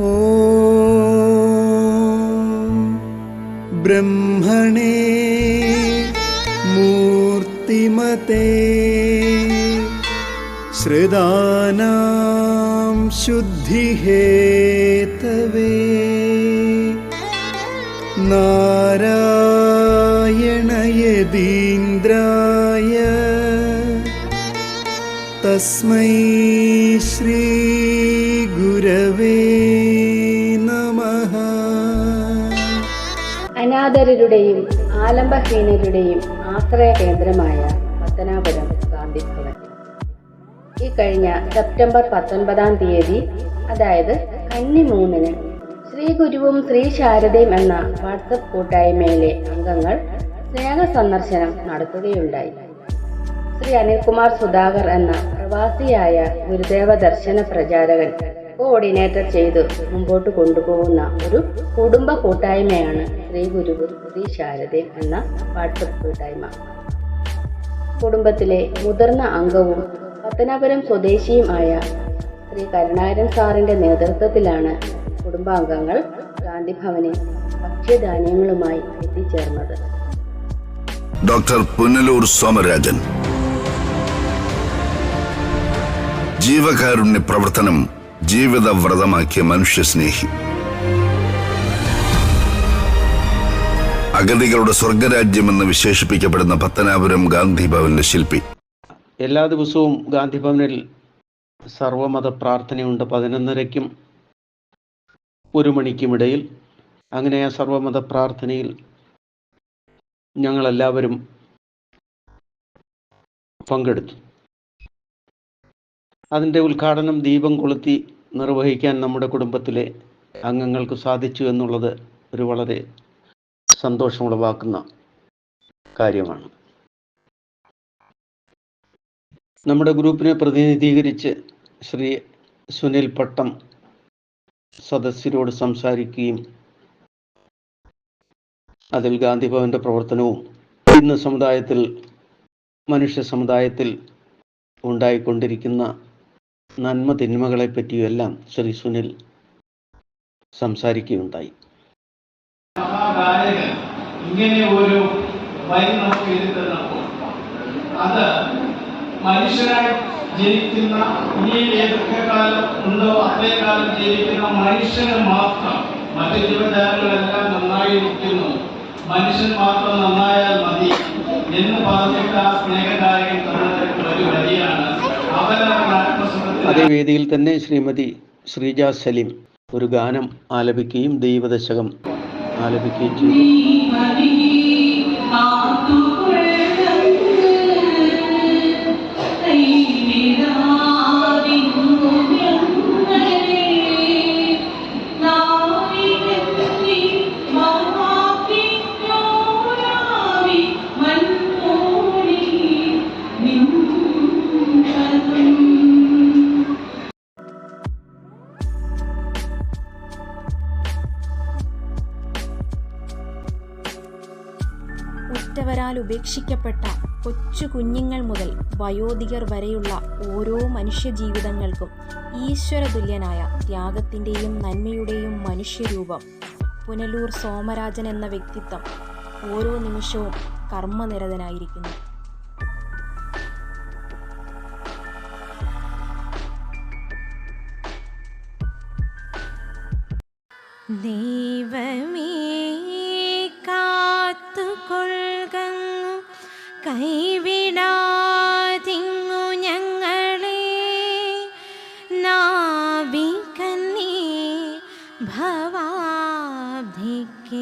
ॐ ब्रह्मणे मूर्तिमते श्रिदानां शुद्धिहेतवे नारायण यदीन्द्राय तस्मै श्रीगुरवे അനാഥരുടെയും ആലംബഹീനരുടെയും ആശ്രയ കേന്ദ്രമായ പത്തനാപുരം ഗാന്ധി ഭവൻ ഈ കഴിഞ്ഞ സെപ്റ്റംബർ പത്തൊൻപതാം തീയതി അതായത് കന്നി മൂന്നിന് ശ്രീ ഗുരുവും ശ്രീ ശാരദയും എന്ന വാട്സപ്പ് കൂട്ടായ്മയിലെ അംഗങ്ങൾ സ്നേഹ സന്ദർശനം നടത്തുകയുണ്ടായി. ശ്രീ അനിൽകുമാർ സുധാകർ എന്ന പ്രവാസിയായ ഗുരുദേവ ദർശന പ്രചാരകൻ കോർഡിനേറ്റർ ചെയ്ത് മുമ്പോട്ട് കൊണ്ടുപോകുന്ന ഒരു കുടുംബ കൂട്ടായ്മയാണ് ശ്രീ ഗുരുവും ശ്രീ ശാരദയും എന്ന വാട്സപ്പ് കൂട്ടായ്മ. കുടുംബത്തിലെ മുതിർന്ന അംഗവും പത്തനാപുരം സ്വദേശിയും ആയ ശ്രീ കരുണാകരൻ സാറിന്റെ നേതൃത്വത്തിലാണ് കുടുംബാംഗങ്ങൾ ഗാന്ധിഭവനിൽ ഭക്ഷ്യധാന്യങ്ങളുമായി എത്തിച്ചേർന്നത്. ഡോക്ടർ പുനലൂർ സോമരാജൻ. ജീവകാരുണ്യ പ്രവർത്തനം ജീവിത വ്രതമാക്കിയ മനുഷ്യസ്നേഹി. അഗതികളുടെ സ്വർഗരാജ്യമെന്ന് വിശേഷിപ്പിക്കപ്പെടുന്ന പത്തനാപുരം ഗാന്ധി ഭവനിലെ ശില്പി. എല്ലാ ദിവസവും ഗാന്ധി ഭവനിൽ സർവമത പ്രാർത്ഥനയുണ്ട്. പതിനൊന്നരയ്ക്കും ഒരു മണിക്കുമിടയിൽ. അങ്ങനെ ആ സർവമത പ്രാർത്ഥനയിൽ ഞങ്ങളെല്ലാവരും പങ്കെടുത്തു. അതിന്റെ ഉദ്ഘാടനം ദീപം കൊളുത്തി നിർവഹിക്കാൻ നമ്മുടെ കുടുംബത്തിലെ അംഗങ്ങൾക്ക് സാധിച്ചു എന്നുള്ളത് ഒരു വളരെ സന്തോഷമുളവാക്കുന്ന കാര്യമാണ്. നമ്മുടെ ഗ്രൂപ്പിനെ പ്രതിനിധീകരിച്ച് ശ്രീ സുനിൽ പട്ടം സദസ്യരോട് സംസാരിക്കുകയും അതിൽ ഗാന്ധി ഭവന്റെ പ്രവർത്തനവും ഇന്ന് സമുദായത്തിൽ മനുഷ്യ സമുദായത്തിൽ ഉണ്ടായിക്കൊണ്ടിരിക്കുന്ന നന്മ തിന്മകളെ പറ്റിയുമെല്ലാം ശ്രീ സുനിൽ സംസാരിക്കുകയുണ്ടായി. ഇങ്ങനെ ഒരു വരി നമുക്ക് എഴുതി തന്നപ്പോൾ അത് മനുഷ്യനായി ജനിക്കുന്ന ഇനി ഏതൊക്കെ കാലം ഉണ്ടോ അതേ കാലം ജനിക്കുന്ന മനുഷ്യന് മാത്രം മറ്റു ജീവജാലങ്ങളെല്ലാം നന്നായിരിക്കുന്നു മനുഷ്യൻ മാത്രം നന്നായാൽ മതി എന്ന് പറഞ്ഞിട്ട് ആ സ്നേഹദായകൻ തന്നെ ആത്മസുഖത്തിൽ അതേ വേദിയിൽ തന്നെ ശ്രീമതി ശ്രീജ സലീം ഒരു ഗാനം ആലപിക്കുകയും ദൈവദശകം ആലപിക്കുകയും ചെയ്തു. ഉറ്റവരാൽ ഉപേക്ഷിക്കപ്പെട്ട കൊച്ചു കുഞ്ഞുങ്ങൾ മുതൽ വയോധികർ വരെയുള്ള ഓരോ മനുഷ്യജീവിതങ്ങൾക്കും ഈശ്വരതുല്യനായ ത്യാഗത്തിന്റെയും നന്മയുടെയും മനുഷ്യരൂപം. പുനലൂർ സോമരാജൻ എന്ന വ്യക്തിത്വം ഓരോ നിമിഷവും കർമ്മനിരതനായിരിക്കുന്നു. ദൈവമേ ഭവാബ്ധിക്ക്